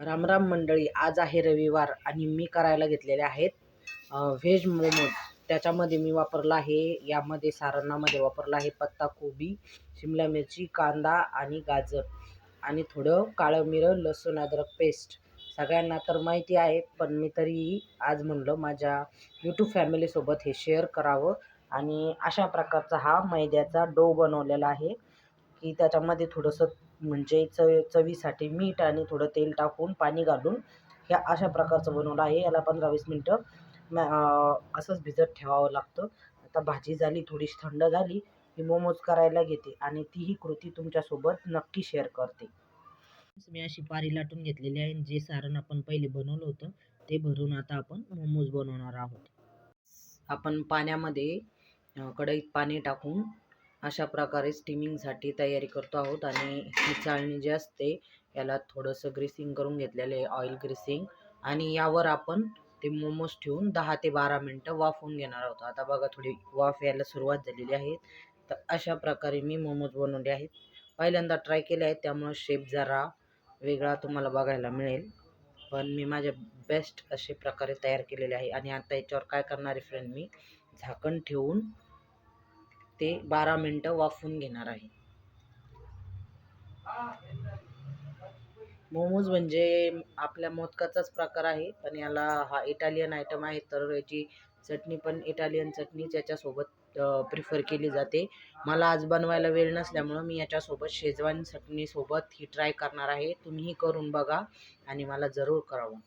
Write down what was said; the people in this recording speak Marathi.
रामराम मंडळी आज आहे रविवार आणि मी करायला घेतलेले आहेत व्हेज मोमोज. त्याच्यामध्ये मी वापरला आहे यामध्ये सारणामध्ये वापरला आहे पत्ताकोबी शिमला मिरची कांदा आणि गाजर. आणि थोडं काळं मिरं लसूण अद्रक पेस्ट. सगळ्यांना तर माहिती आहे पण मी तरीही आज म्हणलं माझ्या यूट्यूब फॅमिलीसोबत हे शेअर करावं. आणि अशा प्रकारचा हा मैद्याचा डो बनवलेला आहे. की त्याच्यामध्ये थोडंसं म्हणजे चव चवीसाठी मीठ आणि थोडं तेल टाकून पाणी घालून ह्या अशा प्रकारचं बनवलं आहे. याला पंधरा वीस मिनटं मॅ असंच भिजत ठेवावं लागतं. आता भाजी झाली थोडीशी थंड झाली की मोमोज करायला घेते आणि तीही कृती तुमच्यासोबत नक्की शेअर करते. मी अशी पारी लाटून घेतलेली आहे जे सारण आपण पहिले बनवलं होतं ते भरून आता आपण मोमोज बनवणार आहोत. आपण पाण्यामध्ये कढईत पाणी टाकून अशा प्रकारे स्टीमिंगसाठी तयारी करतो आहोत आणि ही चाळणी जी असते याला थोडंसं ग्रीसिंग करून घेतलेलं आहे ऑइल ग्रीसिंग आणि यावर आपण ते मोमोज ठेवून दहा ते बारा मिनटं वाफवून घेणार आहोत. आता बघा थोडी वाफ यायला सुरुवात झालेली आहे. तर अशा प्रकारे मी मोमोज बनवले आहेत. पहिल्यांदा ट्राय केले आहेत त्यामुळं शेप जरा वेगळा तुम्हाला बघायला मिळेल. पण मी माझ्या बेस्ट असे प्रकारे तयार केलेले आहे. आणि आता याच्यावर काय करणार आहे फ्रेंड मी? झाकण ठेवून ते बारा मिनटं वाफवून घेणार आहे. मोमोज म्हणजे आपल्या मोदकाचाच प्रकार आहे पण याला हा इटालियन आयटम आहे तर याची चटणी पण इटालियन चटणीच याच्यासोबत प्रिफर केली जाते. मला आज बनवायला वेळ नसल्यामुळं मी याच्यासोबत शेजवान चटणीसोबत ही ट्राय करणार आहे. तुम्हीही करून बघा आणि मला जरूर कळवा.